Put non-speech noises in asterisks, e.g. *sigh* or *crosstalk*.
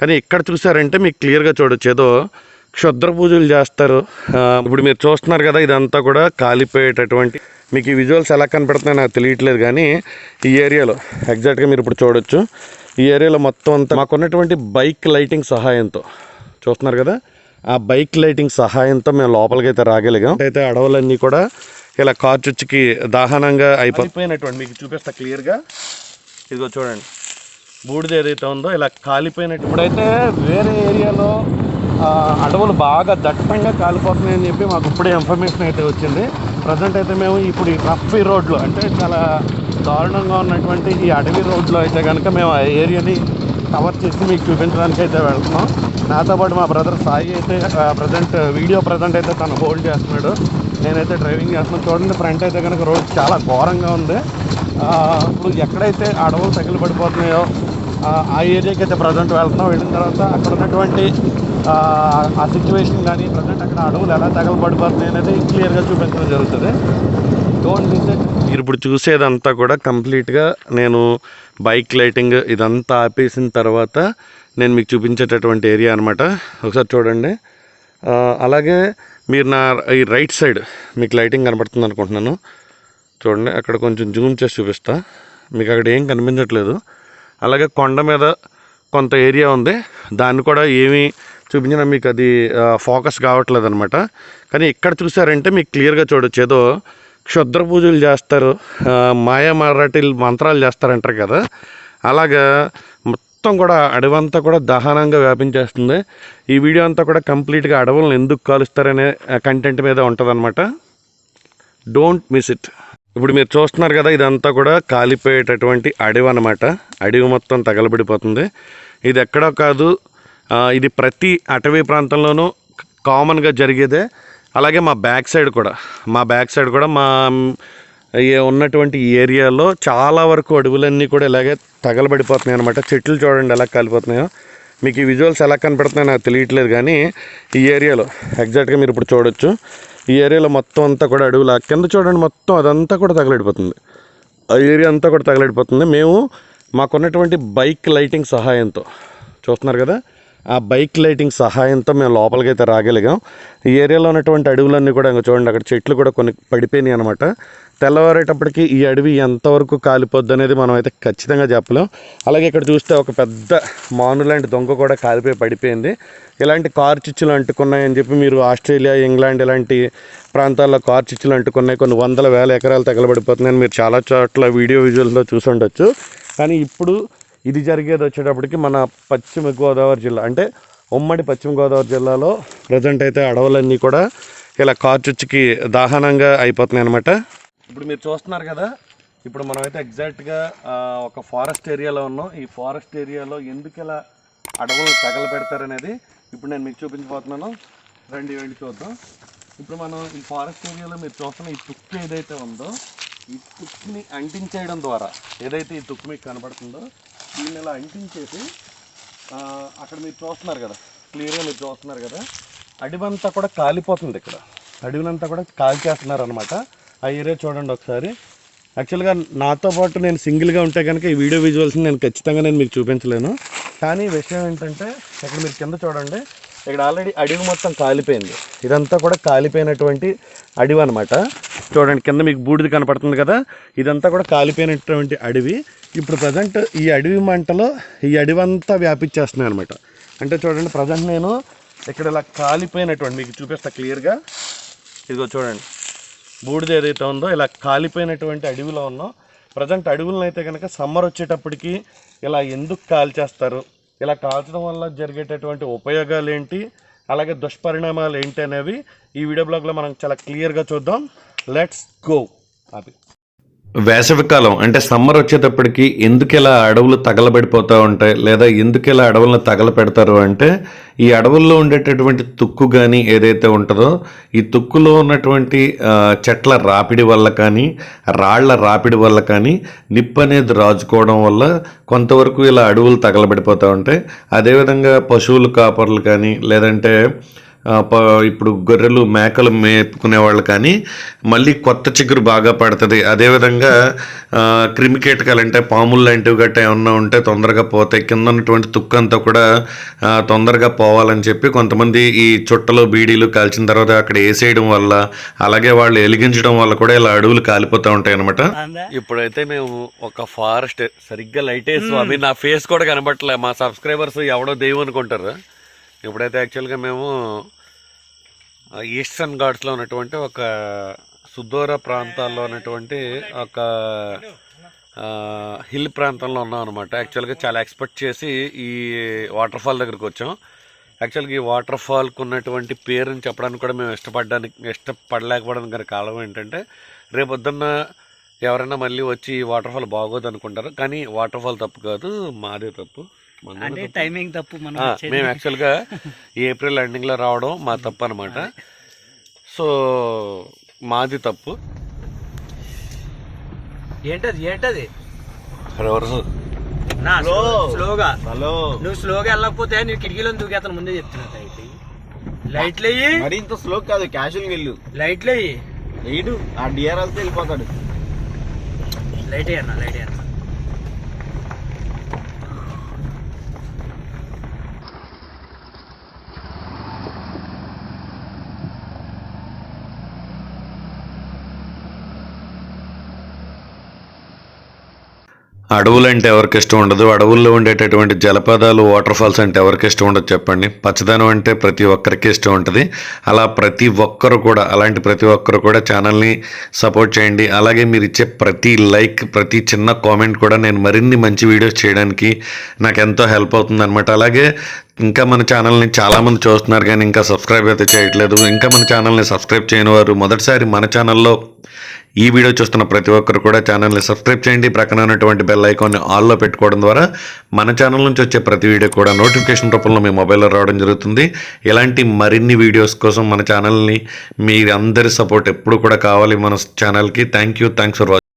కానీ ఇక్కడ చూసారంటే మీకు క్లియర్గా చూడొచ్చు. ఏదో క్షుద్ర పూజలు చేస్తారు. ఇప్పుడు మీరు చూస్తున్నారు కదా ఇదంతా కూడా కాలిపోయేటటువంటి మీకు ఈ విజువల్స్ ఎలా కనపడుతున్నాయో నాకు తెలియట్లేదు కానీ ఈ ఏరియాలో ఎగ్జాక్ట్గా మీరు ఇప్పుడు చూడొచ్చు. ఈ ఏరియాలో మొత్తం అంతా మాకున్నటువంటి బైక్ లైటింగ్ సహాయంతో చూస్తున్నారు కదా ఆ బైక్ లైటింగ్ సహాయంతో మేము లోపలికి అయితే రాగలిగాం. అయితే అడవులన్నీ కూడా ఇలా కార్చుచ్చుకి దాహనంగా అయిపోయినటువంటి మీకు చూపిస్తా క్లియర్గా. ఇదిగో చూడండి. బూడిద ఏదైతే ఉందో ఇలా కాలిపోయినట్టు. ఇప్పుడైతే వేరే ఏరియాలో అడవులు బాగా దట్టంగా కాలిపోతున్నాయని చెప్పి మాకు ఇప్పుడే ఇన్ఫర్మేషన్ అయితే వచ్చింది. ప్రజెంట్ అయితే మేము ఇప్పుడు ఈ రఫీ రోడ్లో అంటే చాలా దారుణంగా ఉన్నటువంటి ఈ అడవి రోడ్లో అయితే కనుక మేము ఆ ఏరియాని కవర్ చేసి మీకు చూపించడానికి అయితే వెళ్తున్నాం. నాతో పాటు మా బ్రదర్ సాయి అయితే ప్రజెంట్ వీడియో ప్రజెంట్ అయితే తను హోల్డ్ చేస్తున్నాడు. నేనైతే డ్రైవింగ్ చేస్తున్నాను. చూడండి ఫ్రంట్ అయితే కనుక రోడ్ చాలా ఘోరంగా ఉంది. ఇప్పుడు ఎక్కడైతే అడవులు తగిలి పడిపోతున్నాయో ఆ, ఏరియాకి అయితే ప్రజెంట్ వెళ్తున్నాం. వెళ్ళిన తర్వాత అక్కడ ఉన్నటువంటి ఆ, సిచ్యువేషన్ కానీ ప్రజెంట్ అక్కడ అడవులు ఎలా తగలబడిపోతున్నాయి అనేది క్లియర్గా చూపించడం జరుగుతుంది. మీరు ఇప్పుడు చూసేదంతా కూడా కంప్లీట్గా నేను బైక్ లైటింగ్ ఇదంతా ఆపేసిన తర్వాత నేను మీకు చూపించేటటువంటి ఏరియా అనమాట ఒకసారి చూడండి. అలాగే మీరు నా ఈ రైట్ సైడ్ మీకు లైటింగ్ కనబడుతుంది అనుకుంటున్నాను. చూడండి అక్కడ కొంచెం జూమ్ చేసి చూపిస్తా. మీకు అక్కడ ఏం కనిపించట్లేదు. అలాగే కొండ మీద కొంత ఏరియా ఉంది. దాన్ని కూడా ఏమీ చూపించినా మీకు అది ఫోకస్ కావట్లేదు అనమాట కానీ ఇక్కడ చూసారంటే మీకు క్లియర్గా చూడొచ్చు. ఏదో క్షుద్ర పూజలు చేస్తారు మాయా మరాఠీ మంత్రాలు చేస్తారంటారు కదా. అలాగా మొత్తం కూడా అడవంతా కూడా దహనంగా వ్యాపించేస్తుంది. ఈ వీడియో అంతా కూడా కంప్లీట్గా అడవులను ఎందుకు కాలుస్తారనే కంటెంట్ మీద ఉంటుందన్నమాట. డోంట్ మిస్ ఇట్ ఇప్పుడు మీరు చూస్తున్నారు కదా ఇదంతా కూడా కాలిపోయేటటువంటి అడవి అనమాట అడవి మొత్తం తగలబడిపోతుంది. ఇది ఎక్కడో కాదు ఇది ప్రతి అటవీ ప్రాంతంలోనూ కామన్గా జరిగేదే. అలాగే మా బ్యాక్ సైడ్ కూడా మా బ్యాక్ సైడ్ కూడా మా ఉన్నటువంటి ఈ ఏరియాలో చాలా వరకు అడవులన్నీ కూడా ఇలాగే తగలబడిపోతున్నాయి అనమాట చెట్లు చూడండి ఎలా కాలిపోతున్నాయో. మీకు ఈ విజువల్స్ ఎలా కనపడుతున్నాయో నాకు తెలియట్లేదు కానీ ఈ ఏరియాలో ఎగ్జాక్ట్గా మీరు ఇప్పుడు చూడొచ్చు. ఈ ఏరియాలో మొత్తం అంతా కూడా అడవుల. కింద చూడండి మొత్తం అదంతా కూడా తగలడిపోతుంది. ఆ ఏరియా అంతా కూడా తగలడిపోతుంది. మేము మాకున్నటువంటి బైక్ లైటింగ్ సహాయంతో చూస్తున్నారు కదా? ఆ బైక్ లైటింగ్ సహాయంతో మేము లోపలికి అయితే రాగలిగాం. ఈ ఏరియాలో ఉన్నటువంటి అడవులన్నీ కూడా ఇంకా చూడండి అక్కడ చెట్లు కూడా కొన్ని పడిపోయినాయి అనమాట తెల్లవారేటప్పటికి ఈ అడవి ఎంతవరకు కాలిపోద్ది అనేది మనం అయితే ఖచ్చితంగా చెప్పలేం. అలాగే ఇక్కడ చూస్తే ఒక పెద్ద మాను లాంటి దొంగ కూడా కాలిపోయి పడిపోయింది. ఇలాంటి కార్ చిచ్చులు అంటుకున్నాయని చెప్పి మీరు ఆస్ట్రేలియా ఇంగ్లాండ్ ఇలాంటి ప్రాంతాల్లో కార్ చిచ్చులు అంటుకున్నాయి. కొన్ని వందల వేల ఎకరాలు తగలబడిపోతున్నాయని మీరు చాలా చోట్ల వీడియో విజువల్స్లో చూసి ఉండొచ్చు. కానీ ఇప్పుడు ఇది జరిగేది వచ్చేటప్పటికి మన పశ్చిమ గోదావరి జిల్లా అంటే ఉమ్మడి పశ్చిమ గోదావరి జిల్లాలో ప్రజెంట్ అయితే అడవులన్నీ కూడా ఇలా కార్చుచ్చుకి దాహనంగా అయిపోతున్నాయి అనమాట ఇప్పుడు మీరు చూస్తున్నారు కదా ఇప్పుడు మనమైతే ఎగ్జాక్ట్గా ఒక ఫారెస్ట్ ఏరియాలో ఉన్నాం. ఈ ఫారెస్ట్ ఏరియాలో ఎందుకు ఇలా అడవులు తగల పెడతారనేది ఇప్పుడు నేను మీకు చూపించబోతున్నాను. రండి వెళ్ళి చూద్దాం. ఇప్పుడు మనం ఈ ఫారెస్ట్ ఏరియాలో మీరు చూస్తున్న ఈ తుక్కు ఏదైతే ఉందో ఈ తుక్కుని అంటించేయడం ద్వారా ఏదైతే ఈ తుక్కు మీకు కనబడుతుందో దీన్ని ఇలా అంటించేసి అక్కడ మీరు చూస్తున్నారు కదా క్లియర్గా మీరు చూస్తున్నారు కదా అడివంతా కూడా కాలిపోతుంది ఇక్కడ. అడవినంతా కూడా కాల్చేస్తున్నారు అనమాట ఆ ఏరియా చూడండి ఒకసారి. యాక్చువల్గా నాతో పాటు నేను సింగిల్గా ఉంటే కనుక ఈ వీడియో విజువల్స్ని నేను ఖచ్చితంగా నేను మీకు చూపించలేను. కానీ విషయం ఏంటంటే ఇక్కడ మీరు కింద చూడండి. ఇక్కడ ఆల్రెడీ అడవి మొత్తం కాలిపోయింది. ఇదంతా కూడా కాలిపోయినటువంటి అడవి అనమాట చూడండి కింద మీకు బూడిద కనపడుతుంది కదా? ఇదంతా కూడా కాలిపోయినటువంటి అడవి. ఇప్పుడు ప్రజెంట్ ఈ అడవి మంటలో ఈ అడవి అంతా వ్యాపించేస్తున్నాయి అనమాట అంటే చూడండి ప్రజెంట్ నేను ఇక్కడ ఇలా కాలిపోయినటువంటి మీకు చూపిస్తా క్లియర్గా ఇదిగో చూడండి బూడిద ఏదైతే ఉందో ఇలా కాలిపోయినటువంటి అడవిలో ఉన్నాం. ప్రజెంట్ అడవులను అయితే కనుక సమ్మర్ వచ్చేటప్పటికి ఇలా ఎందుకు కాల్చేస్తారు? ఇలా కాల్చడం వల్ల జరిగేటటువంటి ఉపయోగాలు ఏంటి అలాగే దుష్పరిణామాలు ఏంటి అనేవి ఈ వీడియో బ్లాగ్లో మనం చాలా క్లియర్గా చూద్దాం. లెట్స్ గో అది. వేసవికాలం అంటే సమ్మర్ వచ్చేటప్పటికి ఎందుకు ఇలా అడవులు తగలబడిపోతూ ఉంటాయి లేదా ఎందుకు ఇలా అడవులను తగలపెడతారు అంటే ఈ అడవుల్లో ఉండేటటువంటి తుక్కు కానీ ఏదైతే ఉంటుందో ఈ తుక్కులో ఉన్నటువంటి చెట్ల రాపిడి వల్ల కానీ రాళ్ళ రాపిడి వల్ల కానీ నిప్పు అనేది రాజుకోవడం వల్ల కొంతవరకు ఇలా అడవులు తగలబడిపోతూ ఉంటాయి. అదేవిధంగా పశువులు కాపర్లు కానీ లేదంటే ఇప్పుడు గొర్రెలు మేకలు మేపుకునే వాళ్ళు కానీ మళ్ళీ కొత్త చిగురు బాగా పడుతుంది. అదేవిధంగా క్రిమి కీటకాలు అంటే పాములు లాంటివి గట్రా ఏమన్నా ఉంటే తొందరగా పోతాయి. కింద ఉన్నటువంటి తుక్కు అంతా కూడా తొందరగా పోవాలని చెప్పి కొంతమంది ఈ చుట్టలు బీడీలు కాల్చిన తర్వాత అక్కడ వేసేయడం వల్ల అలాగే వాళ్ళు వెలిగించడం వల్ల కూడా ఇలా అడవులు కాలిపోతూ ఉంటాయి అనమాట ఇప్పుడైతే మేము ఒక ఫారెస్ట్ సరిగ్గా లైట్ వేసి స్వామి. నా ఫేస్ కూడా కనబట్టలే మా సబ్స్క్రైబర్స్ ఎవడో దెయ్యం అనుకుంటారు. ఇప్పుడైతే యాక్చువల్గా మేము ఈస్టర్న్ ఘాట్స్లో ఉన్నటువంటి ఒక సుదూర ప్రాంతాల్లో ఉన్నటువంటి ఒక హిల్ ప్రాంతంలో ఉన్నాం అనమాట యాక్చువల్గా చాలా ఎక్స్పెక్ట్ చేసి ఈ వాటర్ ఫాల్ దగ్గరికి వచ్చాం. యాక్చువల్గా ఈ వాటర్ ఫాల్కి ఉన్నటువంటి పేరుని చెప్పడానికి కూడా మేము ఇష్టపడడానికి ఇష్టపడలేకపోవడానికి గల కారణం ఏంటంటే రేపు పొద్దున్న ఎవరైనా మళ్ళీ వచ్చి ఈ వాటర్ ఫాల్ బాగోదు అనుకుంటారు కానీ వాటర్ ఫాల్ తప్పు కాదు మాదే తప్పు. అంటే. టైమింగ్ తప్పు. మనం. మేము యాక్చువల్గా ఏప్రిల్ ఎండింగ్లో రావడం మా *laughs* తప్పు అనమాట సో మాది తప్పు. ఏంటది ఏంటది? రివర్స్ నా Slow. స్లోగా. హలో. నువ్వు స్లోగా వెళ్ళకపోతే నువ్వు కిటికీలో దూకేతను ముందే చెప్తున్నా లైట్లు. అయ్యి మరి ఇంత స్లో కాదు క్యాషువల్ వెళ్ళు. లైట్లు. అయ్యి ఏడు ఆ డిఆర్ వస్తే వెళ్ళిపోతాడు. లైట్ అయ్యన్న లైట్ అయ్యన్న అడవులు అంటే ఎవరికి ఇష్టం ఉండదు. అడవుల్లో ఉండేటటువంటి జలపాతాలు వాటర్ ఫాల్స్ అంటే ఎవరికి ఇష్టం ఉండదు చెప్పండి. పచ్చదనం అంటే ప్రతి ఒక్కరికి ఇష్టం ఉంటుంది. అలా ప్రతి ఒక్కరు కూడా అలాంటి ప్రతి ఒక్కరు కూడా ఛానల్ని సపోర్ట్ చేయండి. అలాగే మీరు ఇచ్చే ప్రతి లైక్ ప్రతి చిన్న కామెంట్ కూడా నేను మరిన్ని మంచి వీడియోస్ చేయడానికి నాకు ఎంతో హెల్ప్ అవుతుంది అనమాట అలాగే ఇంకా మన ఛానల్ని చాలామంది చూస్తున్నారు కానీ ఇంకా సబ్స్క్రైబ్ అయితే చేయట్లేదు. ఇంకా మన ఛానల్ని సబ్స్క్రైబ్ చేయని వారు మొదటిసారి మన ఛానల్లో ఈ వీడియో చూస్తున్న ప్రతి ఒక్కరు కూడా ఛానల్ని సబ్స్క్రైబ్ చేయండి. ప్రక్కన ఉన్నటువంటి బెల్ ఐకాన్ని ఆల్లో పెట్టుకోవడం ద్వారా మన ఛానల్ నుంచి వచ్చే ప్రతి వీడియో కూడా నోటిఫికేషన్ రూపంలో మీ మొబైల్లో రావడం జరుగుతుంది. ఇలాంటి మరిన్ని వీడియోస్ కోసం మన ఛానల్ని మీ అందరి సపోర్ట్ ఎప్పుడు కూడా కావాలి మన ఛానల్కి thank you thanks for watching